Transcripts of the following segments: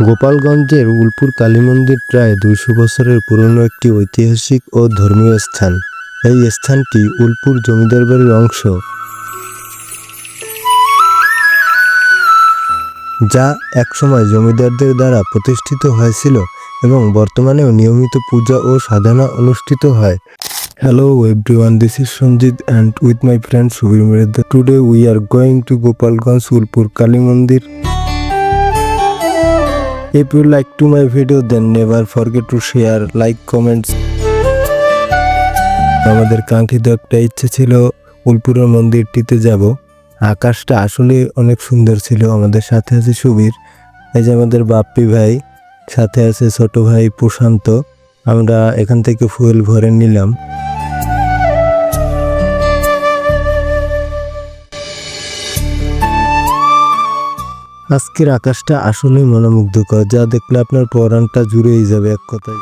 গোপালগঞ্জের উলপুর কালী মন্দির প্রায় দুইশো বছরের পুরনো একটি ঐতিহাসিক ও ধর্মীয় স্থান এই স্থানটি উলপুর জমিদার বাড়ির অংশ যা একসময় জমিদারদের দ্বারা প্রতিষ্ঠিত হয়েছিল এবং বর্তমানেও নিয়মিত পূজা ও সাধনা অনুষ্ঠিত হয় Hello everyone, this is Sanjit and with my friend Subir Mirza. Today we are going to Gopalganj Ulpur Kali Mandir. If you like to my video then never forget to share, like, comments. আমাদের কাঙ্ক্ষিত একটা ইচ্ছে ছিল উলপুরের মন্দিরটিতে যাব। আকাশটা আসলে অনেক সুন্দর ছিল। আমাদের সাথে আছে সুবীর এই যে আমাদের বাপ্পি ভাই সাথে আছে ছোট ভাই প্রশান্ত। আমরা এখান থেকে ফুয়েল ভরে নিলাম। আজকের আকাশটা আসলেই মনোমুগ্ধকর, যা দেখলে আপনার পরাণটা জুড়েই যাবে এক কথায়।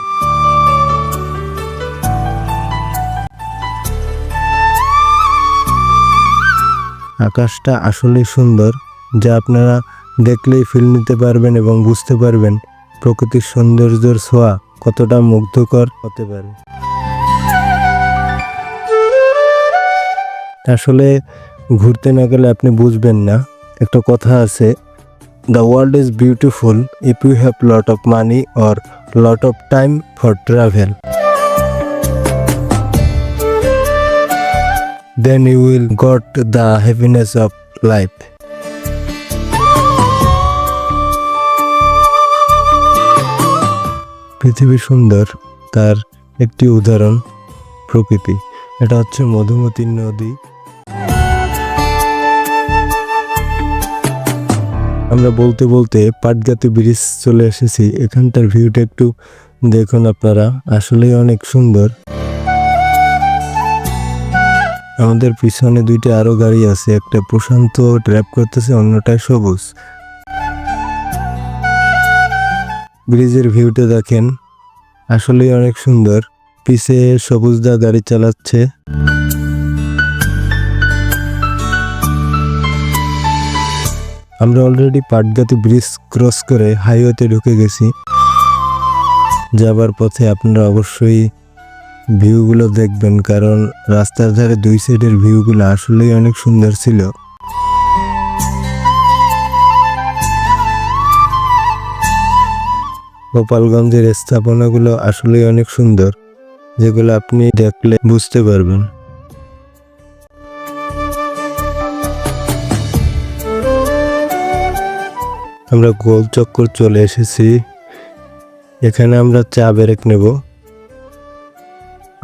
আকাশটা আসলেই সুন্দর, যা আপনারা দেখলেই ফিল নিতে পারবেন এবং বুঝতে পারবেন প্রকৃতির সৌন্দর্যের ছোঁয়া কতটা মুগ্ধকর হতে পারে। আসলে ঘুরতে না গেলে আপনি বুঝবেন না। একটা কথা আছে the world is beautiful if you have lot of money or lot of time for travel then you will got the happiness of life পৃথিবী সুন্দর, তার একটি উদাহরণ প্রকৃতি। এটা হচ্ছে মধুমতি নদী। আমরা বলতে বলতে পাটগাতি ব্রিজ চলে এসেছি। এখানটার ভিউটা একটু দেখুন আপনারা, আসলেই অনেক সুন্দর। আমাদের পিছনে দুইটা আরও গাড়ি আছে, একটা প্রশান্ত ড্রাইভ করতেছে, অন্যটায় সবুজ। ব্রিজের ভিউটা দেখেন, আসলেই অনেক সুন্দর। পিছে সবুজদা গাড়ি চালাচ্ছে। আমরা অলরেডি পাটগাতি ব্রিজ ক্রস করে হাইওয়েতে ঢুকে গেছি। যাবার পথে আপনারা অবশ্যই ভিউগুলো দেখবেন, কারণ রাস্তার ধারে দুই সাইডের ভিউগুলো আসলেই অনেক সুন্দর ছিল। গোপালগঞ্জের স্থাপনাগুলো আসলেই অনেক সুন্দর, যেগুলো আপনি দেখলে বুঝতে পারবেন। আমরা গোল চক্কর চলে এসেছি। এখানে আমরা চা ব্রেক নেব।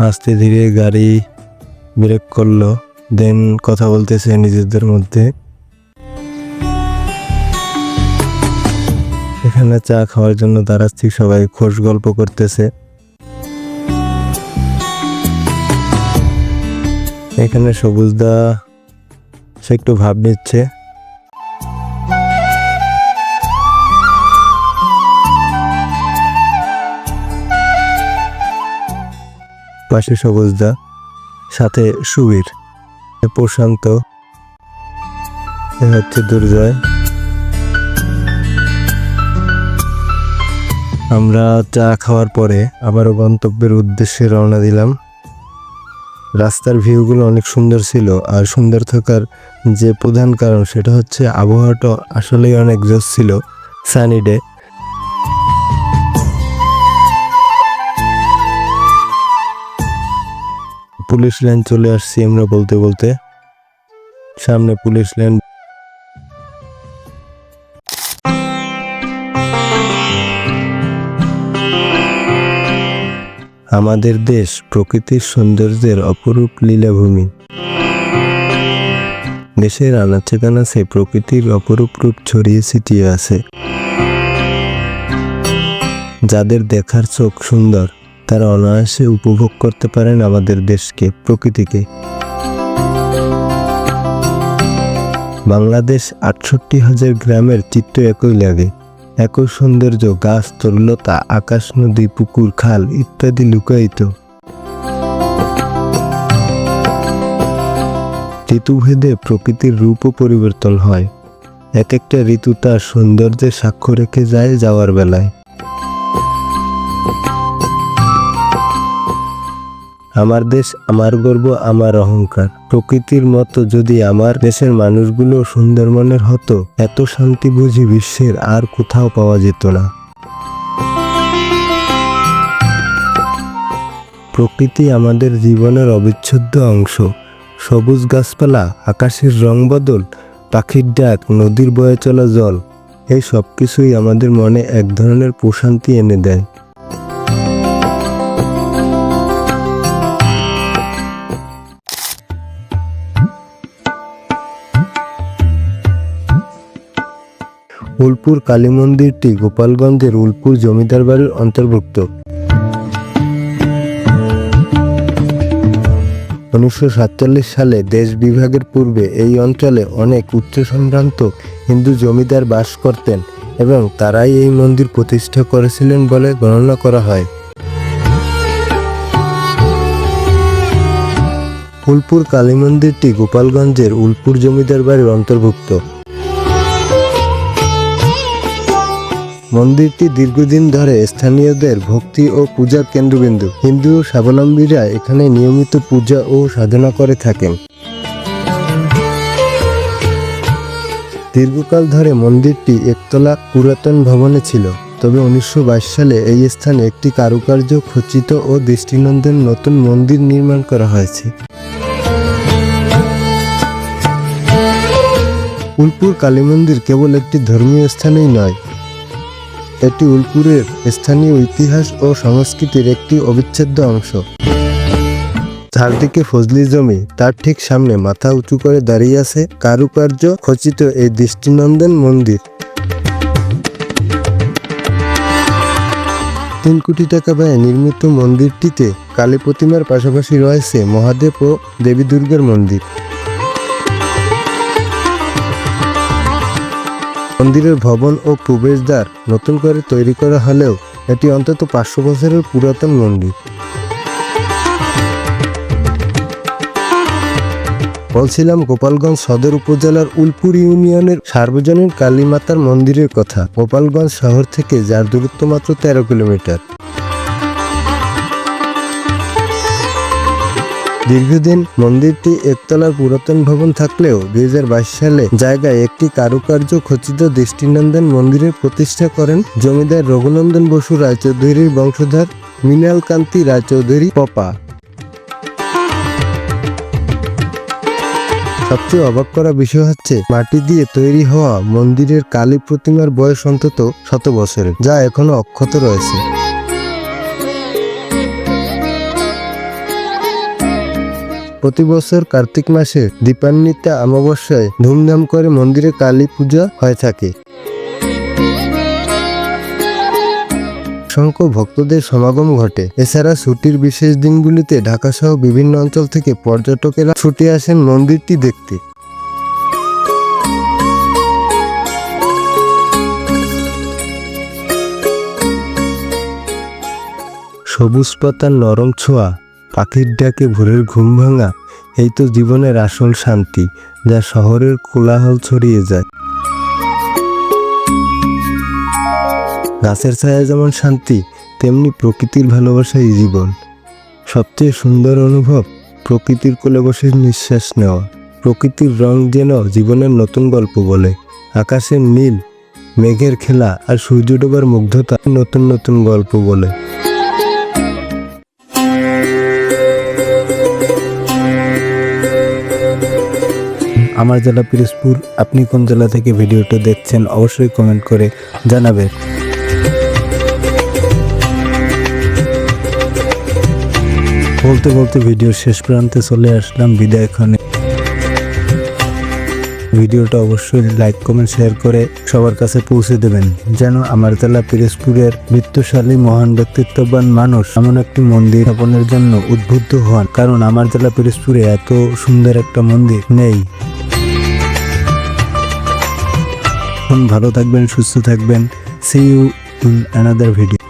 আস্তে ধীরে গাড়ি ব্রেক করল, দেন কথা বলতেছে নিজেদের মধ্যে। এখানে চা খাওয়ার জন্য দাঁড়াচ্ছি সবাই খোশ গল্প করতেছে। এখানে সবুজদা সে একটু ভাব নিচ্ছে। পাশে সবুজদা, সাথে সুবীর। প্রশান্ত হচ্ছে দুর্জয়। আমরা চা খাওয়ার পরে আবারও গন্তব্যের উদ্দেশ্যে রওনা দিলাম। রাস্তার ভিউগুলো অনেক সুন্দর ছিল, আর সুন্দর থাকার যে প্রধান কারণ সেটা হচ্ছে আবহাওয়াটা আসলেই অনেক জোস ছিল সানি ডে পুলিশ লাইন চলে আসছি আমরা বলতে বলতে। সামনে পুলিশ লাইন। আমাদের দেশ প্রকৃতির সৌন্দর্যের অপরূপ লীলাভূমি। দেশের আনাচে কানাচে প্রকৃতির অপরূপ রূপ ছড়িয়ে ছিটিয়ে আছে। যাদের দেখার চোখ সুন্দর। তারা অনায়াসে উপভোগ করতে পারেন আমাদের দেশকে, প্রকৃতিকে। বাংলাদেশ আটষট্টি হাজার গ্রামের চিত্র একই লাগে। একই সৌন্দর্য, গাছ তরুলতা আকাশ, নদী, পুকুর, খাল ইত্যাদি লুকায়িত। ঋতুভেদে প্রকৃতির রূপও পরিবর্তন হয়। এক একটা ঋতু তার সৌন্দর্যে সাক্ষ্য রেখে যায় যাওয়ার বেলায়। আমার দেশ, আমার গর্ব, আমার অহংকার। প্রকৃতির মতো যদি আমার দেশের মানুষগুলো সুন্দর মনের হতো, এত শান্তি বুঝি বিশ্বের আর কোথাও পাওয়া যেত না। প্রকৃতি আমাদের জীবনের অবিচ্ছেদ্য অংশ। সবুজ গাছপালা, আকাশের রং বদল, পাখির ডাক, নদীর বয়ে চলা জল, এই সব কিছুই আমাদের মনে এক ধরনের প্রশান্তি এনে দেয়। উলপুর কালী মন্দিরটি গোপালগঞ্জের উলপুর জমিদার বাড়ির অন্তর্ভুক্ত। উনিশশো সাতচল্লিশ সালে দেশ বিভাগের পূর্বে এই অঞ্চলে অনেক উচ্চ সম্ভ্রান্ত হিন্দু জমিদার বাস করতেন এবং তারাই এই মন্দির প্রতিষ্ঠা করেছিলেন বলে গণনা করা হয়। উলপুর কালী মন্দিরটি গোপালগঞ্জের উলপুর জমিদার বাড়ির অন্তর্ভুক্ত। মন্দিরটি দীর্ঘদিন ধরে স্থানীয়দের ভক্তি ও পূজার কেন্দ্রবিন্দু। হিন্দু স্বাবলম্বীরা এখানে নিয়মিত পূজা ও সাধনা করে থাকেন। দীর্ঘকাল ধরে মন্দিরটি একতলা পুরাতন ভবনে ছিল। তবে উনিশশো বাইশ সালে এই স্থানে একটি কারুকার্য খচিত ও দৃষ্টিনন্দন নতুন মন্দির নির্মাণ করা হয়েছে। উলপুর কালী মন্দির কেবল একটি ধর্মীয় স্থানেই নয় এটি উলপুরের স্থানীয় ইতিহাস ও সংস্কৃতির একটি অবিচ্ছেদ্য অংশ। চারদিকে ফজলি জমি, তার ঠিক সামনে মাথা উঁচু করে দাঁড়িয়ে আছে কারুকার্য খচিত এই দৃষ্টিনন্দন মন্দির। তিন কোটি টাকা ব্যয়ে নির্মিত মন্দিরটিতে কালী প্রতিমার পাশাপাশি রয়েছে মহাদেব ও দেবী দুর্গার মন্দির। মন্দিরের ভবন ও প্রবেশদ্বার নতুন করে তৈরি করা হলেও এটি অন্তত পাঁচশো বছরের পুরাতন মন্দির। বলছিলাম গোপালগঞ্জ সদর উপজেলার উলপুর ইউনিয়নের সার্বজনীন কালীমাতার মন্দিরের কথা। গোপালগঞ্জ শহর থেকে যার দূরত্ব মাত্র তেরো কিলোমিটার। দীর্ঘদিন মন্দিরটি একতলার পুরাতন ভবন থাকলেও দুই হাজার বাইশ সালে জায়গায় একটি কারুকার্য খচিত দৃষ্টিনন্দন মন্দিরের প্রতিষ্ঠা করেন জমিদার রঘুনন্দন বসু রায়চৌধুরীর বংশধর মৃণাল কান্তি রায়চৌধুরী পপা। সবচেয়ে অবাক করা বিষয় হচ্ছে, মাটি দিয়ে তৈরি হওয়া মন্দিরের কালী প্রতিমার বয়স অন্তত শত বছরের, যা এখনও অক্ষত রয়েছে। প্রতি বছর কার্তিক মাসে দীপান্বিতা অমাবস্যায় ধুমধাম করে মন্দিরে কালী পূজা হয়ে থাকে। অসংখ্য ভক্তদের সমাগম ঘটে। এছাড়া ছুটির বিশেষ দিনগুলিতে ঢাকা সহ বিভিন্ন অঞ্চল থেকে পর্যটকেরা ছুটে আসেন মন্দিরটি দেখতে। সবুজ পাতার নরম ছোঁয়া পাখির ডাকে ভোরের ঘুম ভাঙা এই তো জীবনের আসল শান্তি, যা শহরের কোলাহল ছড়িয়ে যায়। গাছের ছায়া যেমন শান্তি, তেমনি প্রকৃতির ভালোবাসাই জীবন। সবচেয়ে সুন্দর অনুভব প্রকৃতির কোলে বসে নিঃশ্বাস নেওয়া। প্রকৃতির রং যেন জীবনের নতুন গল্প বলে। আকাশের নীল, মেঘের খেলা আর সূর্য ডোবার মুগ্ধতা নতুন নতুন গল্প বলে। আমার জেলা পিরোজপুর, আপনি কোন জেলা থেকে ভিডিওটা দেখছেন অবশ্যই কমেন্ট করে জানাবেন। বলতে বলতে ভিডিও শেষ প্রান্তে চলে আসলাম, বিদায় ক্ষণে ভিডিওটা অবশ্যই লাইক কমেন্ট শেয়ার করে সবার কাছে পৌঁছে দেবেন, যেন আমার জেলা পিরোজপুরের বৃত্তশালী, মহান, ব্যক্তিত্ববান মানুষ এমন একটি মন্দির স্থাপনের জন্য উদ্বুদ্ধ হন। কারণ আমার জেলা পিরোজপুরে এত সুন্দর একটা মন্দির নেই। ভালো থাকবেন সুস্থ থাকবেন। See you in another video